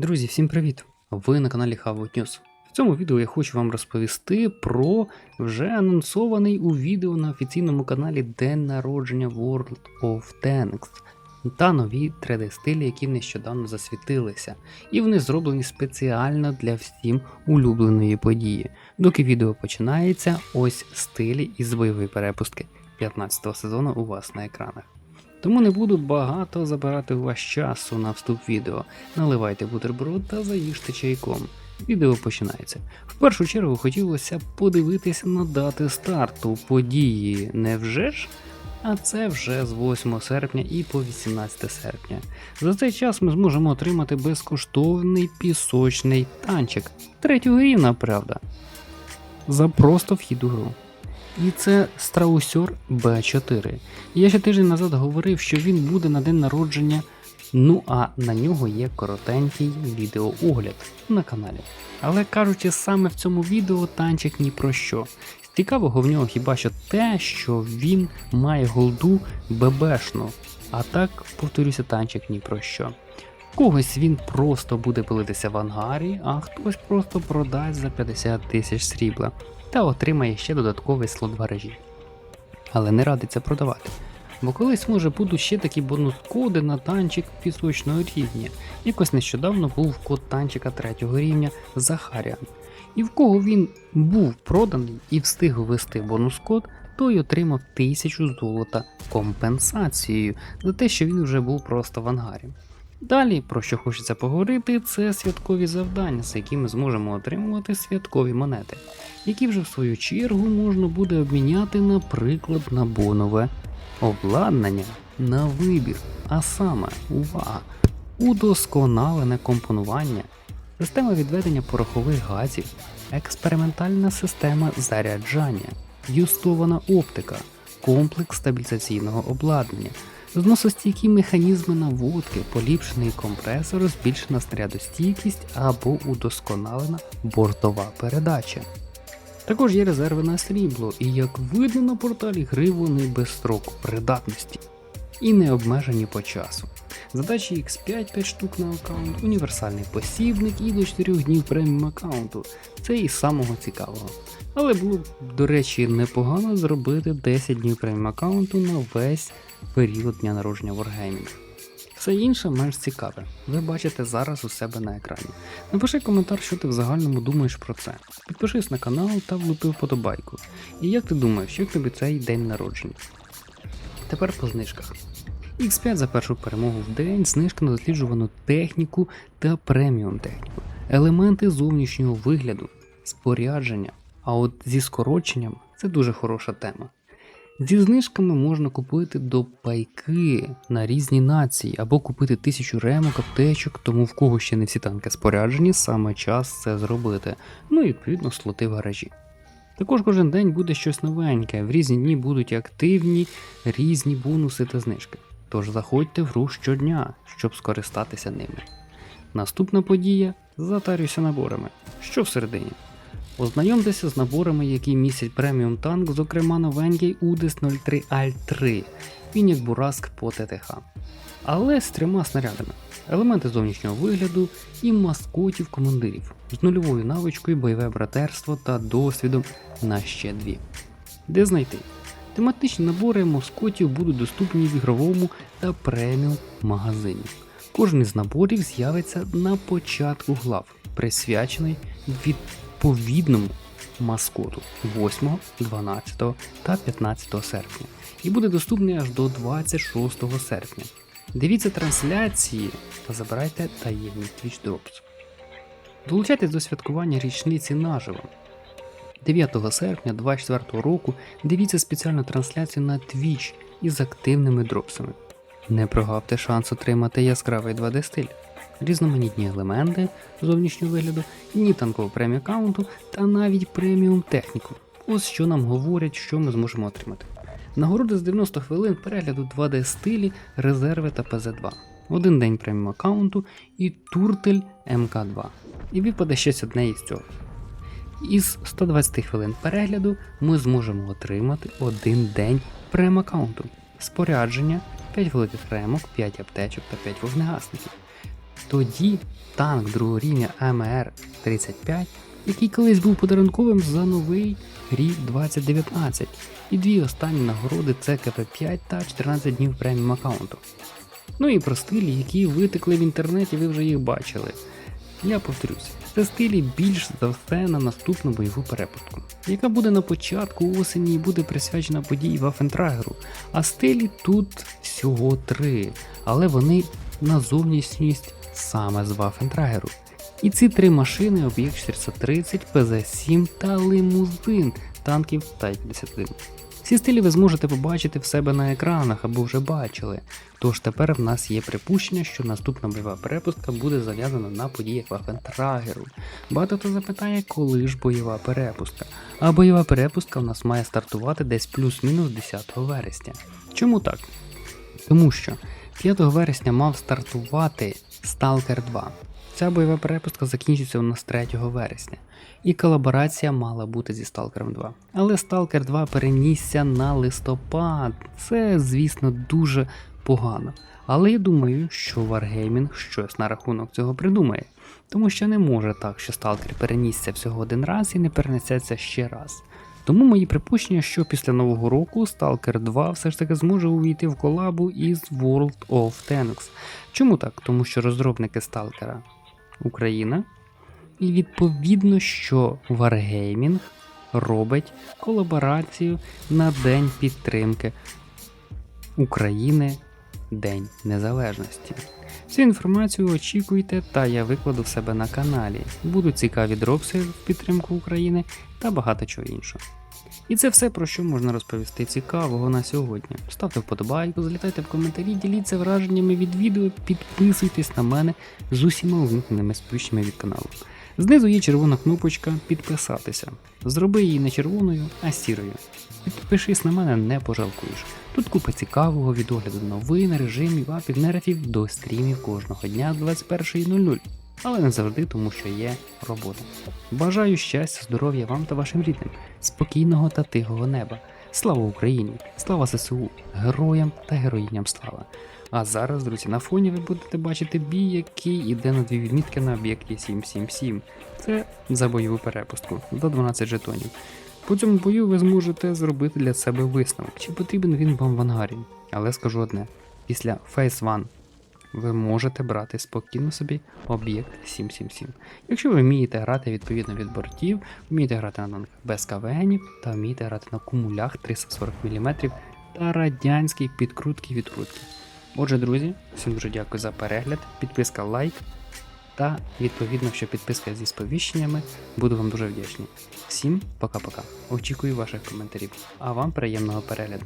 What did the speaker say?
Друзі, всім привіт! Ви на каналі Havout News. В цьому відео я хочу вам розповісти про вже анонсований у відео на офіційному каналі День народження World of Tanks та нові 3D-стилі, які нещодавно засвітилися, і вони зроблені спеціально для всім улюбленої події. Доки відео починається, ось стилі із бойової перепустки 15 сезону у вас на екранах. Тому не буду багато забирати у вас часу на вступ відео. Наливайте бутерброд та заїжте чайком. Відео починається. В першу чергу хотілося б подивитися на дати старту події. Невже ж? А це вже з 8 серпня і по 18 серпня. За цей час ми зможемо отримати безкоштовний пісочний танчик третього рівня, правда. За просто вхід у гру. І це страусьор Б4. Я ще тиждень назад говорив, що він буде на день народження. Ну а на нього є коротенький відеоогляд на каналі. Але кажучи, саме в цьому відео танчик ні про що. Цікавого в нього хіба що те, що він має голду ББшну. А так, повторюся, танчик ні про що. Когось він просто буде пилитися в ангарі, а хтось просто продасть за 50 тисяч срібла та отримає ще додатковий слот в гаражі. Але не радиться продавати. Бо колись може будуть ще такі бонус-коди на танчик пісочного рівня. Якось нещодавно був код танчика третього рівня Захаріан. І в кого він був проданий і встиг ввести бонус-код, той отримав 1000 золота компенсацією за те, що він вже був просто в ангарі. Далі, про що хочеться поговорити, це святкові завдання, за які ми зможемо отримувати святкові монети, які вже в свою чергу можна буде обміняти, наприклад, на бонове обладнання на вибір, а саме, увага, удосконалене компонування, система відведення порохових газів, експериментальна система заряджання, юстована оптика, комплекс стабілізаційного обладнання, зносостійкі механізми наводки, поліпшений компресор, збільшена снарядостійкість або удосконалена бортова передача. Також є резерви на срібло, і як видно на порталі гри вони без строку придатності і не обмежені по часу. Задачі X5 5 штук на аккаунт, універсальний посібник і до 4 днів преміум аккаунту. Це із самого цікавого. Але було б, до речі, непогано зробити 10 днів преміум аккаунту на весь період дня народження Wargaming. Все інше менш цікаве. Ви бачите зараз у себе на екрані. Напиши коментар, що ти в загальному думаєш про це. Підпишись на канал та влупи вподобайку. І як ти думаєш, як тобі цей день народження? Тепер по знижках. X5 за першу перемогу в день, знижка на досліджувану техніку та преміум техніку, елементи зовнішнього вигляду, спорядження. А от зі скороченням це дуже хороша тема. Зі знижками можна купити до пайки на різні нації або купити тисячу ремок, аптечок, тому в кого ще не всі танки споряджені, саме час це зробити. Ну і відповідно слоти в гаражі. Також кожен день буде щось новеньке, в різні дні будуть активні різні бонуси та знижки. Тож заходьте в гру щодня, щоб скористатися ними. Наступна подія затарюйся наборами. Що всередині? Ознайомтеся з наборами, які містять преміум танк, зокрема новенький UDIS 03 Alt 3, він як бураск по ТТХ. Але з трьома снарядами, елементи зовнішнього вигляду і маскотів командирів з нульовою навичкою, бойове братерство та досвідом на ще дві. Де знайти? Тематичні набори маскотів будуть доступні в ігровому та преміум магазині. Кожен із наборів з'явиться на початку глав, присвячений відповідному маскоту 8, 12 та 15 серпня, і буде доступний аж до 26 серпня. Дивіться трансляції та забирайте таємні Twitch Drops. Долучайтесь до святкування річниці наживо. 9 серпня 2024 року дивіться спеціальну трансляцію на Twitch із активними дропсами. Не прогавте шанс отримати яскравий 2D стиль, різноманітні елементи зовнішнього вигляду, ні танкового преміум аккаунту та навіть преміум техніку. Ось що нам говорять, що ми зможемо отримати. Нагороди з 90 хвилин перегляду 2D стилі, резерви та ПЗ2. Один день преміум аккаунту і туртель МК2. І випаде щось одне із цього. Із 120 хвилин перегляду ми зможемо отримати один день прем-аккаунту, спорядження, 5 великих ремок, 5 аптечок та 5 вогнегасників. Тоді танк другого рівня АМР-35, який колись був подарунковим за новий рік 2019, і дві останні нагороди це КП5 та 14 днів преміум аккаунту. Ну і про стилі, які витекли в інтернеті, ви вже їх бачили. Я повторюся, це стилі більш за все на наступну бойову перепустку, яка буде на початку осені і буде присвячена події Вафентрагеру. А стилі тут всього три, але вони на зовнішність саме з Вафентрагеру. І ці три машини об'єкт 430, ПЗ-7 та лимузин танків Тай-51. Ці стилі ви зможете побачити в себе на екранах або вже бачили. Тож тепер в нас є припущення, що наступна бойова перепустка буде зав'язана на подіях Вафентрагеру. Багато хто запитає, коли ж бойова перепустка. А бойова перепустка в нас має стартувати десь плюс-мінус 10 вересня. Чому так? Тому що 5 вересня мав стартувати Stalker 2. Ця бойова перепустка закінчиться у нас 3 вересня. І колаборація мала бути зі Stalker 2. Але Stalker 2 перенісся на листопад. Це, звісно, дуже погано. Але я думаю, що Wargaming щось на рахунок цього придумає. Тому що не може так, що Stalker перенісся всього один раз і не перенесеться ще раз. Тому мої припущення, що після нового року Stalker 2 все ж таки зможе увійти в колабу із World of Tanks. Чому так? Тому що розробники Stalker Україна. І відповідно, що Wargaming робить колаборацію на День підтримки України День Незалежності. Цю інформацію очікуйте, та я викладу в себе на каналі. Будуть цікаві дропси в підтримку України та багато чого іншого. І це все про що можна розповісти цікавого на сьогодні. Ставте вподобайку, залітайте в коментарі, діліться враженнями від відео, підписуйтесь на мене з усіма увімкненими сповіщеннями від каналу. Знизу є червона кнопочка підписатися. Зроби її не червоною, а сірою. Підпишись на мене, не пожалкуєш. Тут купа цікавого від огляду новин, режимів, апів, нерфів до стрімів кожного дня з 21.00. Але не завжди, тому що є робота. Бажаю щастя, здоров'я вам та вашим рідним, спокійного та тихого неба. Слава Україні! Слава ЗСУ, героям та героїням слава! А зараз, друзі, на фоні ви будете бачити бій, який іде на дві відмітки на об'єкті 777. Це за бойову перепустку до 12 жетонів. По цьому бою ви зможете зробити для себе висновок, чи потрібен він вам в ангарі. Але скажу одне: після Phase 1 ви можете брати спокійно собі об'єкт 777. Якщо ви вмієте грати відповідно від бортів, вмієте грати на танках без КВНів та вмієте грати на кумулях 340 мм та радянські підкрутки відкрутки. Отже, друзі, всім дуже дякую за перегляд, підписка лайк та відповідно, що підписка зі сповіщеннями, буду вам дуже вдячний. Всім пока-пока. Очікую ваших коментарів, а вам приємного перегляду.